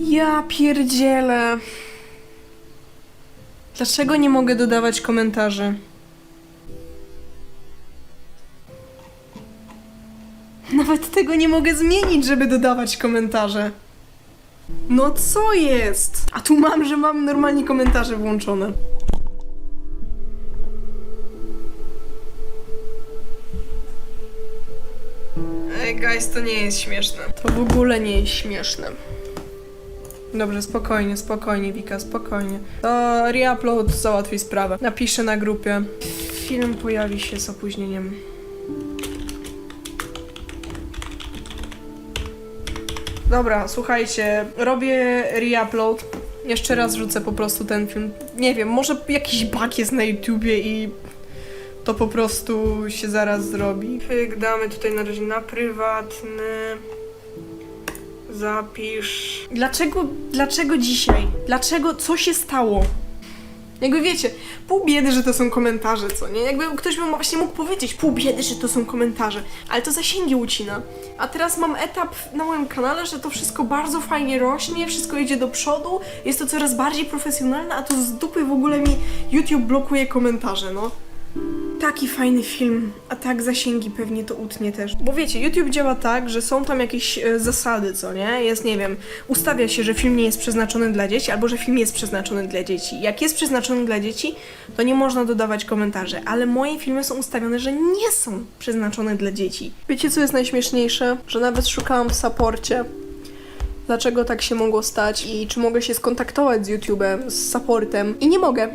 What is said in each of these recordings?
Ja pierdzielę. Dlaczego nie mogę dodawać komentarzy? Nawet tego nie mogę zmienić, żeby dodawać komentarze. No co jest? A tu mam, że mam normalnie komentarze włączone. Ej, guys, to nie jest śmieszne. To w ogóle nie jest śmieszne. Dobrze, spokojnie, spokojnie, Wika, spokojnie. To reupload załatwi sprawę. Napiszę na grupie. Film pojawi się z opóźnieniem. Dobra, słuchajcie, robię reupload. Jeszcze raz rzucę po prostu ten film. Nie wiem, może jakiś bug jest na YouTubie i to po prostu się zaraz zrobi. Damy tutaj na razie na prywatny. Zapisz. Dlaczego, dlaczego dzisiaj? Dlaczego, co się stało? Jakby wiecie, pół biedy, że to są komentarze, co nie? Jakby ktoś by właśnie mógł powiedzieć, pół biedy, że to są komentarze, ale to zasięgi ucina. A teraz mam etap na moim kanale, że to wszystko bardzo fajnie rośnie, wszystko idzie do przodu, jest to coraz bardziej profesjonalne, a to z dupy w ogóle mi YouTube blokuje komentarze, no. Taki fajny film, a tak zasięgi pewnie to utnie też. Bo wiecie, YouTube działa tak, że są tam jakieś e, zasady, co nie? Jest, nie wiem, ustawia się, że film nie jest przeznaczony dla dzieci, albo że film jest przeznaczony dla dzieci. Jak jest przeznaczony dla dzieci, to nie można dodawać komentarzy, ale moje filmy są ustawione, że nie są przeznaczone dla dzieci. Wiecie, co jest najśmieszniejsze? Że nawet szukałam w saporcie, dlaczego tak się mogło stać i czy mogę się skontaktować z YouTube'em, z supportem i nie mogę.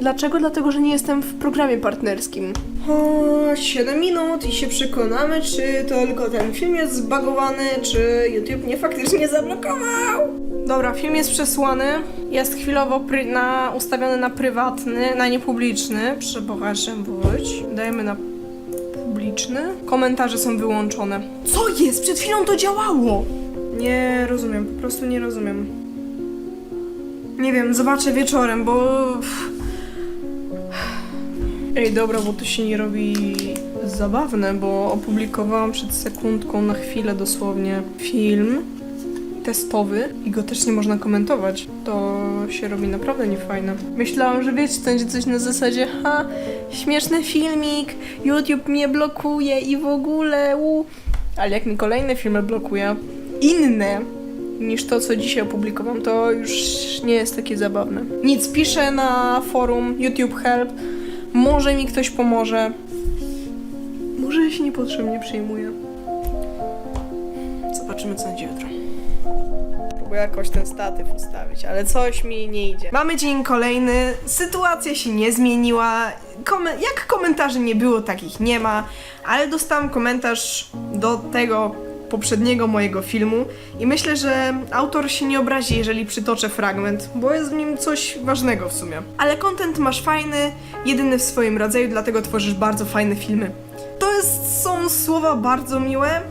Dlaczego? Dlatego, że nie jestem w programie partnerskim. O, 7 minut i się przekonamy, czy to tylko ten film jest zbagowany, czy YouTube mnie faktycznie zablokował. Dobra, film jest przesłany. Jest chwilowo pry- na, ustawiony na prywatny, na niepubliczny. Przepraszam, bądź. Dajemy na publiczny. Komentarze są wyłączone. Co jest? Przed chwilą to działało! Nie rozumiem, po prostu nie rozumiem. Nie wiem, zobaczę wieczorem, bo. Ej, dobra, bo to się nie robi zabawne, bo opublikowałam przed sekundką na chwilę dosłownie film testowy i go też nie można komentować. To się robi naprawdę niefajne. Myślałam, że wiecie, to będzie coś na zasadzie ha, śmieszny filmik, YouTube mnie blokuje i w ogóle u. Ale jak mi kolejne filmy blokuje, inne niż to, co dzisiaj opublikowałam, to już nie jest takie zabawne. Nic, piszę na forum YouTube Help. Może mi ktoś pomoże. Może ja się niepotrzebnie przejmuję. Zobaczymy, co będzie jutro. Próbuję jakoś ten statyw ustawić, ale coś mi nie idzie. Mamy dzień kolejny, sytuacja się nie zmieniła. Jak komentarzy nie było, takich nie ma, ale dostałam komentarz do tego poprzedniego mojego filmu i myślę, że autor się nie obrazi, jeżeli przytoczę fragment, bo jest w nim coś ważnego w sumie. Ale content masz fajny, jedyny w swoim rodzaju, dlatego tworzysz bardzo fajne filmy. To jest, są słowa bardzo miłe,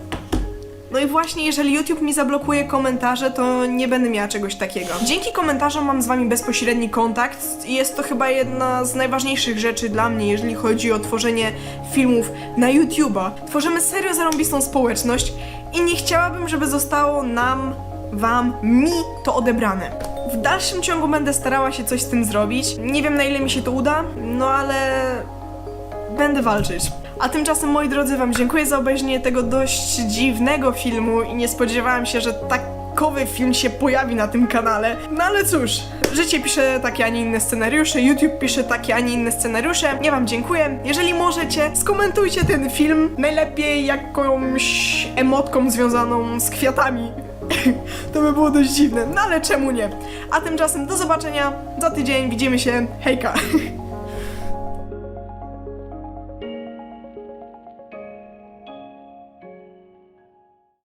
no i właśnie, jeżeli YouTube mi zablokuje komentarze, to nie będę miała czegoś takiego. Dzięki komentarzom mam z wami bezpośredni kontakt i jest to chyba jedna z najważniejszych rzeczy dla mnie, jeżeli chodzi o tworzenie filmów na YouTube'a. Tworzymy serio zarąbistą społeczność i nie chciałabym, żeby zostało nam, wam, mi to odebrane. W dalszym ciągu będę starała się coś z tym zrobić. Nie wiem na ile mi się to uda, no ale będę walczyć. A tymczasem, moi drodzy, Wam dziękuję za obejrzenie tego dość dziwnego filmu i nie spodziewałam się, że takowy film się pojawi na tym kanale. No ale cóż, życie pisze takie, a nie inne scenariusze, YouTube pisze takie, a nie inne scenariusze. Ja Wam dziękuję. Jeżeli możecie, skomentujcie ten film. Najlepiej jakąś emotką związaną z kwiatami. To by było dość dziwne, no ale czemu nie? A tymczasem do zobaczenia za tydzień, widzimy się, hejka!